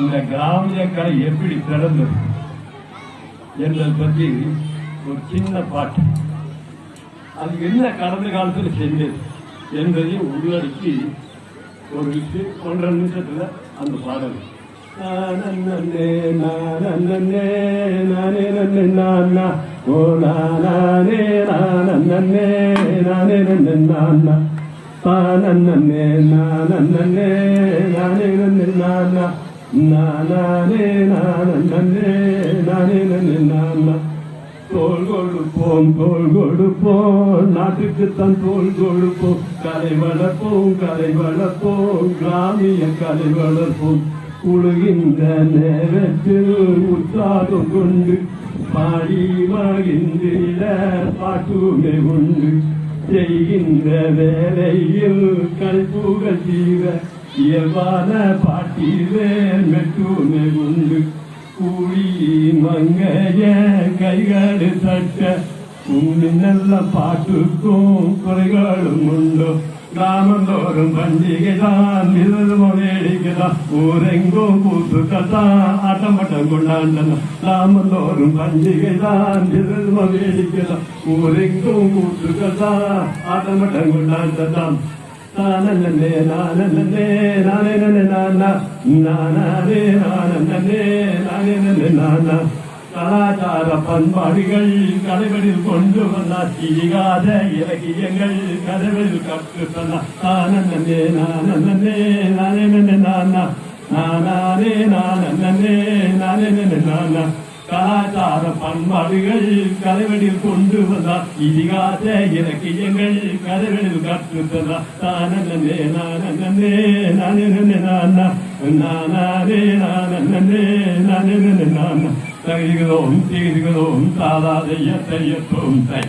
இந்த கிராமிய கலை எப்படி பிறந்தது என்பது பற்றி ஒரு சின்ன பாட்டு. அது என்ன கடந்த காலத்தில் செஞ்சது என்பதையும் உள்ளடக்கி ஒரு ஒன்றரை நிமிஷத்தில் அந்த பாடல். நானே நானே நானே நன்னே நானா ஓ நானே நானே நானே நன்னே நானா நானே நானே நானே நன்னே நானா நானே நானே நானே நானா தோல் கொடுப்போம் தோல் கொடுப்போம். நாட்டுக்கு நாட்டுக்குத்தான் தோல் கொடுப்போம். கலை வளர்ப்போம் கலை வளர்ப்போம். கிராமிய கலை வளர்ப்போம். உழுகின்ற நேரத்தில் உற்சாகம் கொண்டு பாடி மகிழ்ந்திட பாட்டுமே உண்டு. செய்கின்ற வேலையில் கல்புகள் தீர இயல்பான பாட்டிலே மெட்டுமே உண்டு கூலி மங்கைய கைகள் தட்ட. உண்ணி நல்ல பாட்டுக்கும் குறைகளும் உண்டு. கிராமந்தோறும் பண்டிகை தான் நிலம வேடிக்கை ஊரெங்கும் கூத்துக்கத்தான் ஆட்டம் பட்டம் கொண்டாண்டன? கிராமந்தோறும் பண்டிகை தான் நிலம வேடிக்கை ஊரெங்கும் கூத்துக்கத்தான் ஆட்டம் பட்டம் கொண்டாண்டதான் கலாச்சார பண்பாடுகள் கதவெளில் கொண்டு வந்தார் இழிகாத இலக்கியங்கள் கதவெளில் கற்று சொன்னார் நானே நானே நானே நானே நானா நானே நானே நானே நானே கலாச்சார பண்பாடுகள் கலைவடில் கொண்டு வந்தார். இதிகாச இலக்கியங்கள் கதைகளில் கற்றுத்ததா தானே நானே நானே நானா நானே நானே நானே நானா தகுதிகளோம் தீதிகளோம் தாதாதைய தையத்தோம் தை.